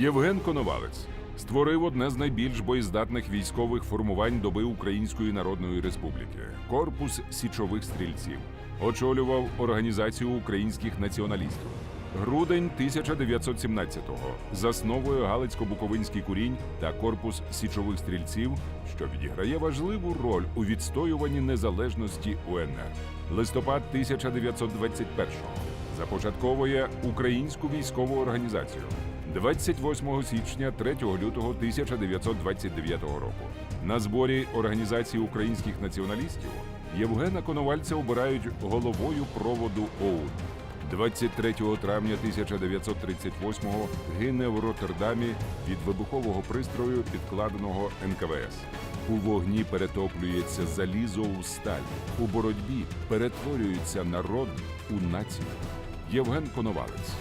Євген Коновалець створив одне з найбільш боєздатних військових формувань доби Української Народної Республіки корпус січових стрільців. Очолював організацію українських націоналістів. Грудень 1917-го засновує Галицько-Буковинський курінь та корпус січових стрільців, що відіграє важливу роль у відстоюванні незалежності УНР. Листопад 1921-го започатковує українську військову організацію. 28 січня 3 лютого 1929 року на зборі Організації українських націоналістів Євгена Коновальця обирають головою проводу ОУН. 23 травня 1938-го гине в Роттердамі від вибухового пристрою, підкладеного НКВС. У вогні перетоплюється залізо у сталь. У боротьбі перетворюється народ у націю. Євген Коновалець